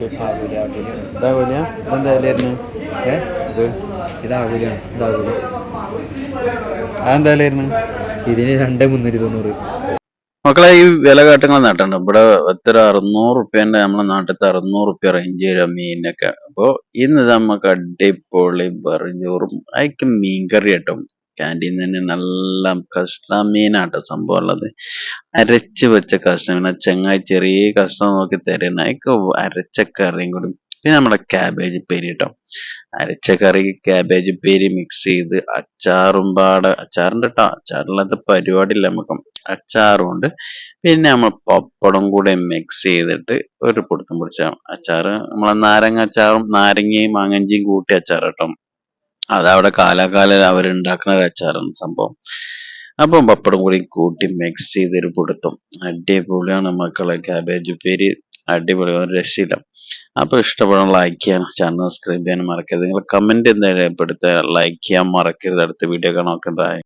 ആകൂല ആകൂലിയാണ് ഇതാവൂല. ഇതെന്താ വിലയായിരുന്നു ഏ? ഇത് ഇതാകൂലിയാണ് ഇതാകൂല അതെന്താ വിലയായിരുന്നു ഇതിന് രണ്ട് മുന്നൂറ്റി തൊണ്ണൂറ്. മക്കളെ ഈ വില കാട്ടങ്ങൾ നട്ടുണ്ട് ഇവിടെ എത്ര? അറുന്നൂറ് റുപ്യന്റെ നമ്മളെ നാട്ടിലത്തെ അറുന്നൂറ് റുപ്യ റേഞ്ച് വരും മീനൊക്കെ അപ്പൊ ഇന്ന് നമുക്ക് അടിപൊളി വെറും ചോറും അതിക്ക് മീൻകറി കിട്ടും. ക്യാന്റീൻ തന്നെ നല്ല കഷ്ണ മീനാട്ടോ സംഭവം ഉള്ളത് അരച്ച് വെച്ച കഷ്ണ മീൻ ചെങ്ങായി ചെറിയ കഷ്ണം നോക്കി തരുന്ന അതിക്ക് അരച്ച കറിയും കൂടി. പിന്നെ നമ്മുടെ ക്യാബേജ് ഉപ്പേരി കേട്ടോ അരച്ച കറി ക്യാബേജ് ഉപ്പേരി മിക്സ് ചെയ്ത് അച്ചാറും പാട അച്ചാറുണ്ട് കേട്ടോ അച്ചാറില്ലാത്ത പരിപാടിയില്ല നമുക്ക്. അച്ചാറും ഉണ്ട്. പിന്നെ നമ്മൾ പപ്പടം കൂടെ മിക്സ് ചെയ്തിട്ട് ഒരു പൊടുത്തം പൊടിച്ച അച്ചാറ്. നമ്മളെ നാരങ്ങ അച്ചാറും നാരങ്ങയും മാങ്ങഞ്ചിയും കൂട്ടി അച്ചാറ് കേട്ടോ അതവിടെ കാലാകാലം അവരുണ്ടാക്കുന്ന ഒരു അച്ചാറാണ് സംഭവം. അപ്പം പപ്പടം കൂടി കൂട്ടി മിക്സ് ചെയ്തൊരു പൊടുത്തം. അടിപൊളിയാണ് മക്കളെ ക്യാബേജ് ഉപ്പേരി. അടിപൊളി ഒരു രക്ഷയില്ല. അപ്പൊ ഇഷ്ടപ്പെടാൻ ലൈക്ക് ചെയ്യാൻ ചാനൽ സബ്സ്ക്രൈബ് ചെയ്യാൻ മറക്കരുത്. നിങ്ങൾ കമന്റ് എന്തായാലും രേഖപ്പെടുത്തുക. ലൈക്ക് ചെയ്യാൻ മറക്കരുത്. അടുത്ത വീഡിയോ കാണാം. Okay bye